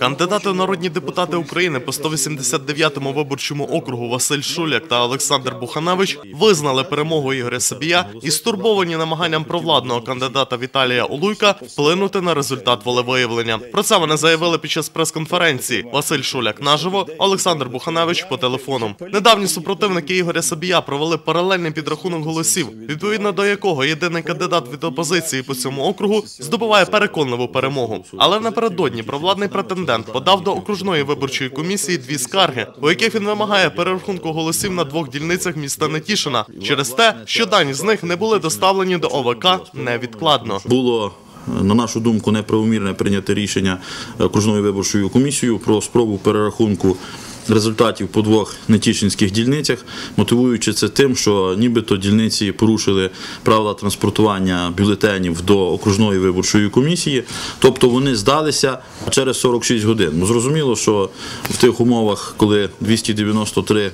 Кандидати в народні депутати України по 189-му виборчому округу Василь Шуляк та Олександр Буханевич визнали перемогу Ігоря Сабія і стурбовані намаганням провладного кандидата Віталія Олуйка вплинути на результат волевиявлення. Про це вони заявили під час прес-конференції. Василь Шуляк наживо, Олександр Буханевич по телефону. Недавні супротивники Ігоря Сабія провели паралельний підрахунок голосів, відповідно до якого єдиний кандидат від опозиції по цьому округу здобуває переконливу перемогу. Але напередодні провладний претендент подав до окружної виборчої комісії дві скарги, у яких він вимагає перерахунку голосів на двох дільницях міста Нетішина через те, що дані з них не були доставлені до ОВК невідкладно. Було, на нашу думку, неправомірне прийняти рішення окружною виборчою комісією про спробу перерахунку результатів по двох нетішинських дільницях, мотивуючи це тим, що нібито дільниці порушили правила транспортування бюлетенів до окружної виборчої комісії, тобто вони здалися через 46 годин. Ну, зрозуміло, що в тих умовах, коли 293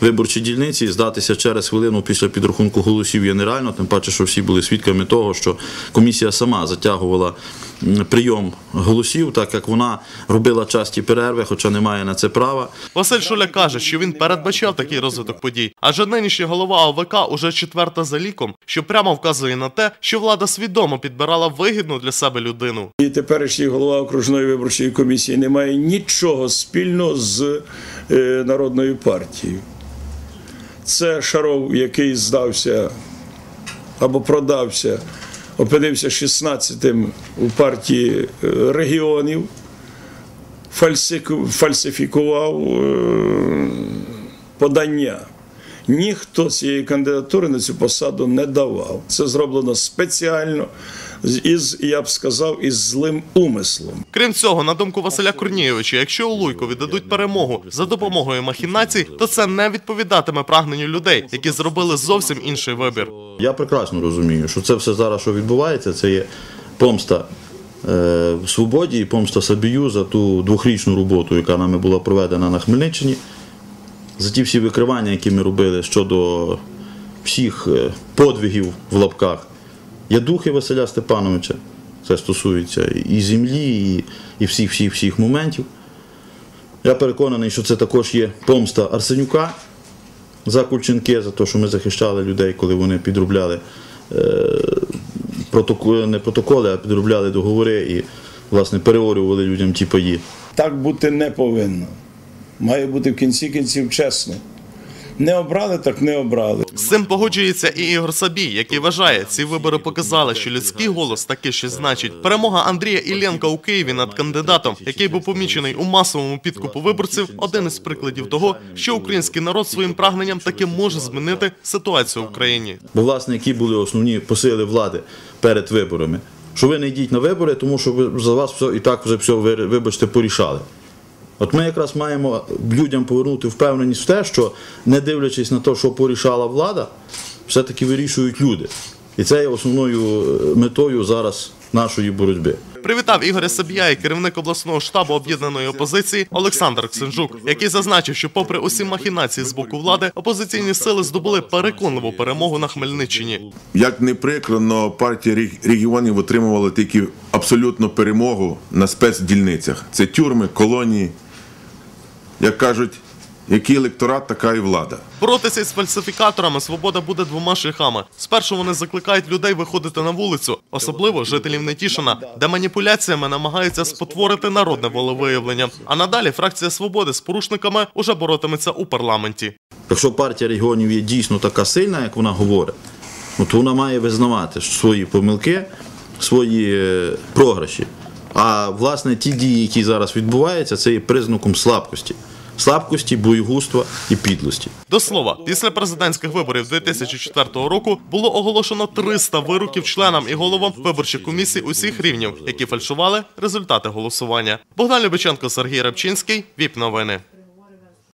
виборчі дільниці здатися через хвилину після підрахунку голосів є нереально, тим паче, що всі були свідками того, що комісія сама затягувала прийом голосів, так як вона робила часті перерви, хоча не має на це права. Василь Шуляк каже, що він передбачав такий розвиток подій, адже нинішній голова ОВК уже четверта за ліком, що прямо вказує на те, що влада свідомо підбирала вигідну для себе людину. І теперішній голова окружної виборчої комісії не має нічого спільного з е, народною партією. Це Шаров, який здався або продався, опинився 16-тим у партії е, регіонів, фальсифікував е, подання. Ніхто цієї кандидатури на цю посаду не давав. Це зроблено спеціально із, я б сказав, із злим умислом. Крім цього, на думку Василя Корнієвича, якщо Улуйку віддадуть перемогу за допомогою махінацій, то це не відповідатиме прагненню людей, які зробили зовсім інший вибір. Я прекрасно розумію, що це все зараз, що відбувається, це є помста е, свободі і помста Сабію за ту двохрічну роботу, яка нами була проведена на Хмельниччині, за ті всі викривання, які ми робили щодо всіх е, подвигів в лапках. Є духи Василя Степановича. Це стосується і землі, і, і всіх всіх всіх моментів. Я переконаний, що це також є помста Арсенюка за Кульченки, за те, що ми захищали людей, коли вони підробляли е, протоколи, не протоколи, а підробляли договори і власне переорювали людям ті паї. Так бути не повинно. Має бути в кінці кінців чесно. Не обрали, так не обрали. З цим погоджується і Ігор Сабій, який вважає, ці вибори показали, що людський голос таки щось значить. Перемога Андрія Іллєнка у Києві над кандидатом, який був помічений у масовому підкупу виборців, один із прикладів того, що український народ своїм прагненням таки може змінити ситуацію в країні. Бо, власне, які були основні посили влади перед виборами. Що ви не йдіть на вибори, тому що ви, за вас все і так вже все, ви, вибачте, порішали. От ми якраз маємо людям повернути впевненість в те, що не дивлячись на те, що порішала влада, все-таки вирішують люди. І це є основною е, метою зараз нашої боротьби. Привітав Ігоря Сабія і керівник обласного штабу об'єднаної опозиції Олександр Ксенжук, який зазначив, що, попри усі махінації з боку влади, опозиційні сили здобули переконливу перемогу на Хмельниччині. Як не прикро, но партія рег- регіонів отримувала тільки абсолютну перемогу на спецдільницях. Це тюрми, колонії. Як кажуть, який електорат, така і влада. Боротися із фальсифікаторами свобода буде двома шляхами. Спершу вони закликають людей виходити на вулицю, особливо жителів Нетішина, де маніпуляціями намагаються спотворити народне волевиявлення. А надалі фракція свободи з порушниками уже боротиметься у парламенті. Якщо партія регіонів є дійсно така сильна, як вона говорить, ну, то вона має визнавати свої помилки, свої е, програші. А власне ті дії, які зараз відбуваються, це є признаком слабкості. Слабкості, боєгуства і підлості. До слова, після президентських виборів 2004 року було оголошено 300 вироків членам і головам виборчих комісій усіх рівнів, які фальшували результати голосування. Богдан Любиченко, Сергій Рабчинський, ВІП новини.